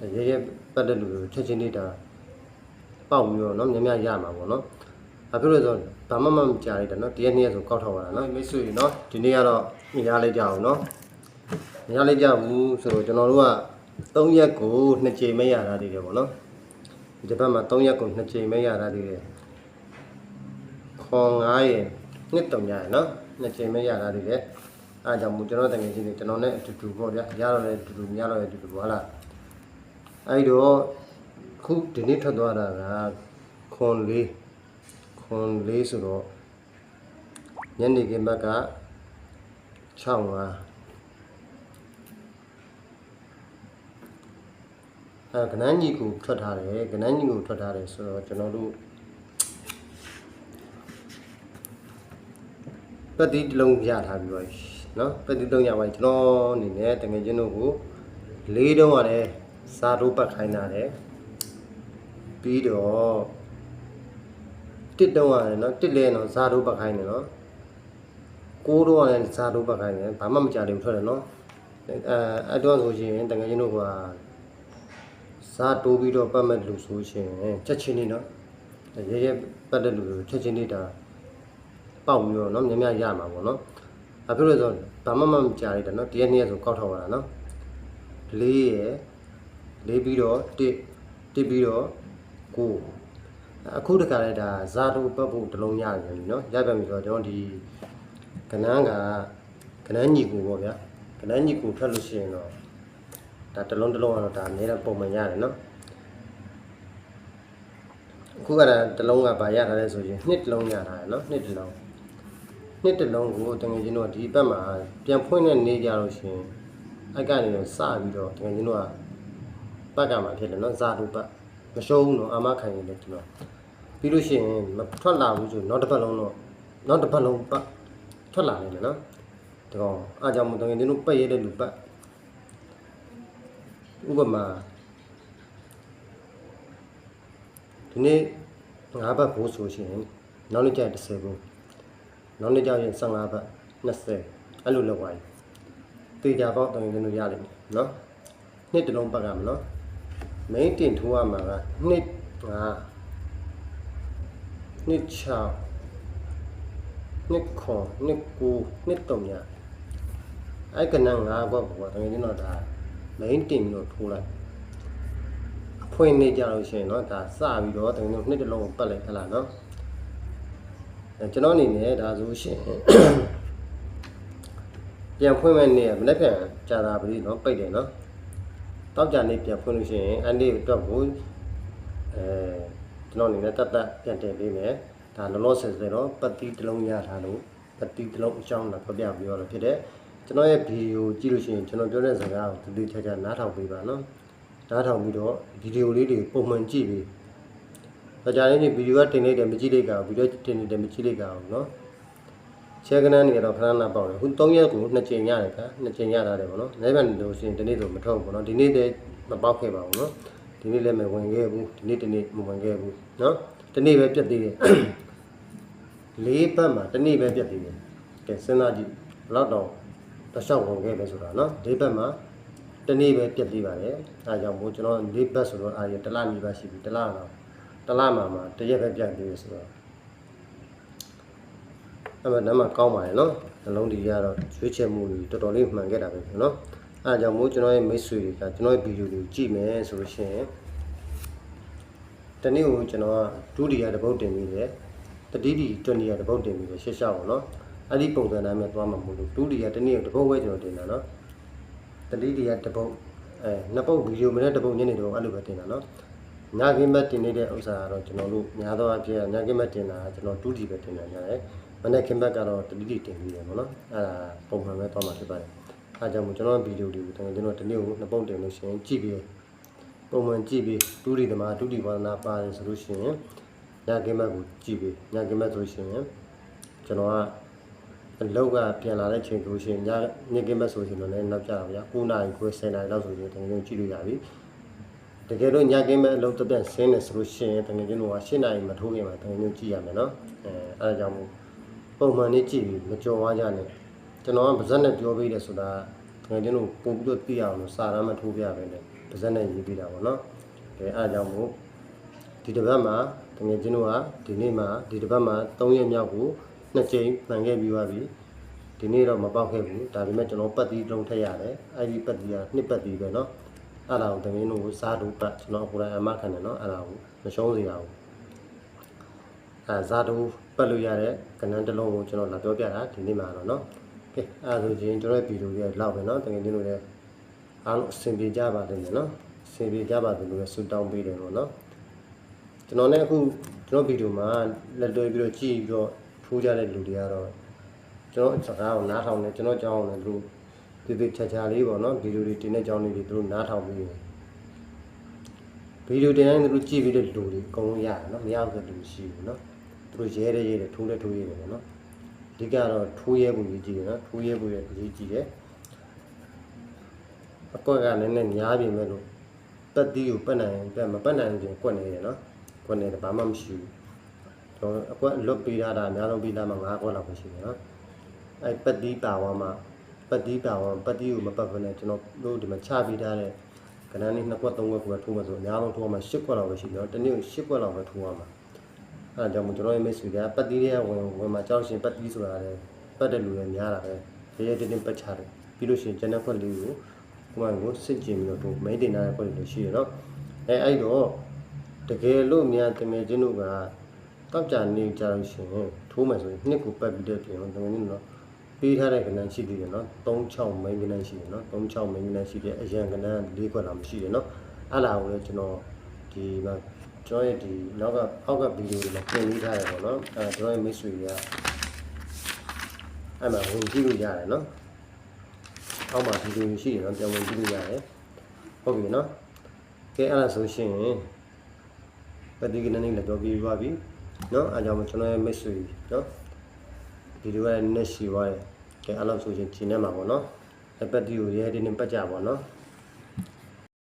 ရဲရဲပတ်တဲ့လူတွေချက်ချင်းလေးဒါပေါက်ပြီးတော့နော်များများရမှာပေါ့နော်။ဘာဖြစ်လို့လဲဆိုတော့ဘာမှမမကြားလိုက်တာနော်တရက်နေ့ဆိုကောက်ထောက်ရတာနော်မိတ်ဆွေနော်ဒီနေ့ကတော့ညရလိုက်ကြအောင်နော်ညရလိုက်ကြဘူးဆိုတော့ကျွန်တော်တို့က3ရက်ကို2ချိန်မရတာတည်တယ်ပေါ့နော်ဒီတစ်ပတ်မှာ3ရက်ကို2ချိန်မရတာတည်တယ်ခေါ်9ရက်နှစ်တုံရရနော်2ချိန်မရတာတည်တယ်အားကြောင့်မို့ကျွန်တော်တကယ်ချင်းကျွန်တော်နဲ့အတူတူပေါ့ဗျာရတော့လည်းအတူတူညတော့လည်းအတူတူဟုတ်လား အဲ့တော့ခုဒီနေ့ထွက်သွားတာကခွန်လေးခွန်လေးဆိုတော့ညနေခင်းဘက်က6ငါအဲကနန်းကြီးကိုထွက်ထားတယ်ကနန်းကြီးကိုထွက်ထားတယ်ဆိုတော့ကျွန်တော်တို့ပတ်တိတစ်လုံးရထားပြီးပါပြီเนาะပတ်တိတစ်လုံးရပါပြီကျွန်တော်အနေနဲ့တကယ်ချင်းတို့ကိုလေးတုံးရတယ် စာတို့ပတ်ခိုင်းတာလေပြီးတော့တစ်တုံးရတယ်နော်တစ်လဲနော်စာတို့ပတ်ခိုင်းတယ်နော်ကိုးတော့ရတယ်စာတို့ပတ်ခိုင်းတယ်ဘာမှမကြတယ်ထွက်တယ်နော်အဲအဲ့တော့ဆိုရှင်တကယ်ချင်းတို့ကစာတိုးပြီးတော့ပတ်မဲ့လူဆိုရှင်ချက်ချင်းနေနော်ရဲရဲပတ်တဲ့လူတွေချက်ချင်းနေတာပေါက်ပြီးတော့နော်များများရမှာပေါ့နော်အဖြစ်လို့ဆိုဘာမှမကြရတယ်နော်တရက်နှစ်ရက်ဆိုကောက်ထောက်ရတာနော်လေးရယ် လေးပြီးတော့တစ်တစ်ပြီးတော့ကိုအခုတခါလဲဒါဇာတုပတ်ဖို့တစ်လုံးရတယ်ပြီเนาะရပြန်ပြီဆိုတော့ကျွန်တော်ဒီကနန်းကကနန်းညီကိုပေါ့ဗျာကနန်းညီကိုထွက်လို့ရှိရင်တော့ဒါတစ်လုံးတစ်လုံးကတော့ဒါအများနဲ့ပုံမှန်ရတယ်เนาะအခုကတည်းကတစ်လုံးကဗာရတာလဲဆိုရင်နှစ်တစ်လုံးရတာရယ်เนาะနှစ်တစ်လုံး နှစ်တစ်လုံးကိုတကယ်ချင်းတို့ကဒီဘက်မှာပြန်ဖွင့်တဲ့နေကြလို့ရှိရင်အိုက်ကနေတော့စပြီးတော့တကယ်ချင်းတို့က ပတ်ကမှာဖြစ်တယ်နော်ဇာတုပတ်မရှုံးဘူးနော်အာမခံရင်လည်းကျွန်တော်ပြီးလို့ရှိရင်မထွက်လာဘူးဆိုနောက်တစ်ပတ်လုံးတော့နောက်တစ်ပတ်လုံးပတ်ထွက်လာနေတယ်နော်ဒါကောင်အားကြောင့်မို့တကယ်ချင်းတို့ပတ်ရတဲ့လူပတ်ဥပမာဒီနေ့၅ဘတ်ဖို့ဆိုရှင်နောက်နေ့ကျရင်30ဘူးနောက်နေ့ကျရင်15ဘတ်20အဲ့လိုလောက်သွားပြီတေချာပေါက်တောင်းရင်တို့ရလိမ့်မယ်နော်နှစ်တစ်လုံးပတ်ကမနော် main တင်ထိုးရမှာကနှစ်5နှစ်6နှစ်9နှစ်9နှစ်3ညအဲ့ကနန်း5ဘတ်ဘောတောင်းရင်တော့ဒါ main တင်ပြီးတော့ထိုးလိုက်အဖွင့်နေကြလို့ရှိရင်เนาะဒါစပြီးတော့တောင်းရင်တို့နှစ်တစ်လုံးကိုပတ်လိုက်ဟလားနော် အဲကျွန်တော်အနေနဲ့ဒါဆိုရှင်ပြန်ဖွင့်မဲ့နေ့ကမနေ့ကကြာတာပြီเนาะပိတ်တယ်เนาะ တောက်ကြနေပြန်ဖွင့်လို့ရှိရင်အန်ဒီအတွက်ကိုအဲကျွန်တော်အနေနဲ့တတ်တတ်ပြန်တင်ပေးမယ်ဒါလောလောဆယ်ဆယ်တော့ပတ်တိတလုံးရထားလို့ပတ်တိတလုံးအကြောင်းလာပြပြပြောရဖြစ်တယ်ကျွန်တော်ရဲ့ဗီဒီယိုကြည့်လို့ရှိရင်ကျွန်တော်ပြောတဲ့စကားကိုတူတူချာချာနားထောင်ပေးပါနော်နားထောင်ပြီးတော့ဗီဒီယိုလေးတွေပုံမှန်ကြည့်ပြီးဒါကြတဲ့ဗီဒီယိုကတင်လိုက်တယ်မကြည့်လိုက်ကြဘူးဗီဒီယိုတင်နေတယ်မကြည့်လိုက်ကြဘူးနော် ချဲကနန်းနေတော့ခဏခဏပေါက်တယ်။ခု3ရက်ကို2ချိန်ရတယ်ဗျာ။2ချိန်ရတာတယ်ပေါ့နော်။နေ့ပြန်လို့ရှိရင်ဒီနေ့ဆိုမထုတ်ဘူးပေါ့နော်။ဒီနေ့တည်းမပေါက်ခဲ့ပါဘူးနော်။ဒီနေ့လည်းမဝင်ခဲ့ဘူး။ဒီနေ့တနေ့မဝင်ခဲ့ဘူးနော်။ဒီနေ့ပဲပြတ်သေးတယ်။လေးပတ်မှာဒီနေ့ပဲပြတ်သေးတယ်။ကဲစဉ်းစားကြည့်ဘယ်တော့တော့တစ်လျှောက်ဝင်ခဲ့လဲဆိုတာနော်။လေးပတ်မှာဒီနေ့ပဲပြတ်သေးပါတယ်။အဲဒါကြောင့်မို့ကျွန်တော်လေးပတ်ဆိုတော့အာရတလနီးပါရှိပြီတလတော့တလမှာမှာတရက်ပဲပြတ်သေးတယ်ဆိုတော့ အဲ့မှာနမ်းမှာကောင်းပါရဲ့နော်နှလုံးဒီကတော့ရွေးချယ်မှုတွေတော်တော်လေးမှန်ခဲ့တာပဲဖြစ်နော်အဲ့ဒါကြောင့်မို့ကျွန်တော်ရဲ့မိတ်ဆွေတွေကကျွန်တော်ရဲ့ဗီဒီယိုတွေကိုကြည့်မယ်ဆိုလို့ရှိရင်တနေ့ကိုကျွန်တော်ကဒုတိယတစ်ပုတ်တင်ပြီးတယ်တတိတိတွနီယတစ်ပုတ်တင်ပြီးတယ်ရှက်ရှောက်ပါနော်အဲ့ဒီပုံစံတိုင်းပဲသွားမှာမဟုတ်လို့ဒုတိယတနေ့ကိုတစ်ပုတ်ပဲကျွန်တော်တင်တာနော်တတိတိယတစ်ပုတ်အဲနှစ်ပုတ်ဗီဒီယိုမနေ့တစ်ပုတ်ညနေတစ်ပုတ်အဲ့လိုပဲတင်တာနော်ညကင်းမက်တင်နေတဲ့ဥစ္စာကတော့ကျွန်တော်တို့များသောအားဖြင့်ညကင်းမက်တင်တာကကျွန်တော်တူးတီပဲတင်နေကြတယ်။ မနေ့ကင်းမက်ကတော့တတိတိတင်ပြီးတယ်ပေါ့နော်။အဲဒါပုံမှန်ပဲသွားမှာဖြစ်ပါတယ်။အဲဒါကြောင့်မို့ကျွန်တော်ဗီဒီယိုတွေကိုကျွန်တော်ဒီနေ့ကိုနှစ်ပုံတင်လို့ရှိရင်ကြည့်ပြီးပုံမှန်ကြည့်ပြီးတူးတီသမားတူးတီဝါသနာပါတယ်ဆိုလို့ရှိရင်ညကင်းမက်ကိုကြည့်ပြီးညကင်းမက်ဆိုရှင်ကျွန်တော်ကအလောက်ကပြန်လာတဲ့ချိန်ဆိုရှင်ညညကင်းမက်ဆိုရှင်တော့လည်းနောက်ကြတာဗျာ9နာရီခွဲ10နာရီလောက်ဆိုရင်တကယ်ကြည့်လို့ရပြီ။တကယ်တော့ညကင်းမဲ့အလုပ်တစ်ပြန်ဆင်းနေဆိုလို့ရှိရင်တကယ်ချင်းတို့က၈နာရီမထိုးခင်မှာတကယ်ချင်းကြည့်ရမယ်နော်အဲအဲဒါကြောင့်မို့ ပုံမှန်လေးကြည့်ပြီးမကြော်ဝါကြနဲ့ကျွန်တော်ကဗဇက်နဲ့ပြောပေးတယ်ဆိုတာတကယ်ချင်းတို့ပုံပြီးတော့သိရအောင်လို့စာရမ်းမထိုးပြပဲနဲ့ပါဇက်နဲ့ရေးပြီးတာပေါ့နော်အဲအားကြောင့်မို့ဒီတစ်ပတ်မှာတကယ်ချင်းတို့ကဒီနေ့မှာဒီတစ်ပတ်မှာ3ရက်မြောက်ကိုနှစ်ကြိမ်မှန်ခဲ့ပြီးပါပြီဒီနေ့တော့မပေါက်ခဲ့ဘူးဒါပေမဲ့ကျွန်တော်ပတ်တီးလုံးထက်ရတယ်အဲ့ဒီပတ်တီးကနှစ်ပတ်တီးပဲနော်အဲ့ဒါကိုတကယ်တို့ကိုစားတူပတ်ကျွန်တော်ကိုယ်တိုင်အမခံတယ်နော်အဲ့ဒါကိုမရှုံးစေရဘူး အဲဇာတူပတ်လို့ရတဲ့ကဏ္ဍတစ်လုံးကိုကျွန်တော်လာပြောပြတာဒီနေ့မှာတော့နော်ကဲအဲ့ဒါဆိုရင်ကျွန်တော်ရဲ့ဗီဒီယိုရဲ့လောက်ပဲနော်တကယ်ချင်းတို့လည်းအားလုံးအဆင်ပြေကြပါလိမ့်မယ်နော်အဆင်ပြေကြပါသလိုပဲဆုတောင်းပေးတယ်ပေါ့နော်ကျွန်တော်လည်းအခုကျွန်တော်ဗီဒီယိုမှာလက်တွေ့ပြီးတော့ကြည့်ပြီးတော့ထိုးကြတဲ့လူတွေကတော့ကျွန်တော်စကားကိုနားထောင်တယ်ကျွန်တော်ကြောင်းအောင်လည်းသူတို့ဒီဒီချာချာလေးပေါ့နော်ဗီဒီယိုတွေတင်တဲ့ကြောင်းလေးတွေသူတို့နားထောင်ပြီးတယ်ဗီဒီယိုတင်တိုင်းသူတို့ကြည့်ပြီးတဲ့လူတွေအကုန်လုံးရတယ်နော်မရဘူးဆိုလို့မရှိဘူးနော်သူ တို့ရဲရဲရဲတယ်ထိုးလဲထိုးရဲတယ်ပေါ့နော်အဓိကတော့ထိုးရဲဖို့ကြီးကြည့်တယ်နော်ထိုးရဲဖို့ရဲ့အရေးကြီးတယ်အကွက်ကလည်းနည်းနည်းများပြီမဲ့လို့တက်တီးကိုပတ်နိုင်ပတ်မပတ်နိုင်ရင်ကွက်နေတယ်နော်ကွက်နေတယ်ဘာမှမရှိဘူးကျွန်တော်အကွက်လွတ်ပေးထားတာအများဆုံးပြီးသားမှာ9ကွက်လောက်ပဲရှိတယ်နော်အဲပတ်တီးပါဝါမှာပတ်တီးပါဝါပတ်တီးကိုမပတ်ဘဲနဲ့ကျွန်တော်တို့ဒီမှာချပေးထားတဲ့ကဏ္ဍလေး2ကွက်3ကွက်ကိုပဲထိုးမှဆိုအများဆုံးထိုးမှ10ကွက်လောက်ပဲရှိတယ်နော်တနေ့ကို10ကွက်လောက်ပဲထိုးရမှာ အဲဒါကြောင့်မို့ကျွန်တော်ရဲ့မိတ်ဆွေတွေကပတ်တီးတွေကဝင်ဝင်မှာကြောက်ရှင်ပတ်တီးဆိုတာလည်းပတ်တဲ့လူတွေများတာပဲရေရေတင်းတင်းပတ်ချတယ်ပြီးလို့ရှိရင်ကျန်တဲ့ခွက်လေးကိုကိုယ်ကိုစစ်ကျင်ပြီးတော့သူမိတ်တင်ထားတဲ့ပုံတွေရှိရနော်အဲအဲ့တော့တကယ်လို့များတကယ်ချင်းတို့ကတောက်ကြနေကြလို့ရှိရင်ထိုးမယ်ဆိုရင်နှစ်ကိုပတ်ပြီးတဲ့ပြင်တော့တကယ်ချင်းတော့ပေးထားတဲ့ကဏ္ဍရှိသေးတယ်နော်36မိန်းကဏ္ဍရှိတယ်နော်36မိန်းကဏ္ဍရှိတဲ့အရန်ကဏ္ဍ၄ခွက်လောက်မရှိတယ်နော်အဲ့လာကိုလည်းကျွန်တော်ဒီမှာ ကျွန်တော်ရဲ့ဒီနောက်ကအောက်ကဗီဒီယိုတွေမှာပြင်ပေးထားရပေါ့နော်အဲကျွန်တော်ရဲ့မိတ်ဆွေတွေကအဲ့မှာဝင်ကြည့်လို့ရတယ်နော်အောက်မှာဗီဒီယိုရှိတယ်နော်ပြန်ဝင်ကြည့်လို့ရတယ်ဟုတ်ပြီနော်ကဲအဲ့ဒါဆိုရှင်ပတိကနေလည်းတော့ပြီးပါပြီနော်အားကြောင့်ကျွန်တော်ရဲ့မိတ်ဆွေနော်ဗီဒီယိုကလည်းနည်းရှိသွားတယ်ကဲအဲ့လောက်ဆိုရှင်ဂျင်းနေမှာပေါ့နော်အပက်တီကိုရဲတင်းတင်းပတ်ကြပါနော်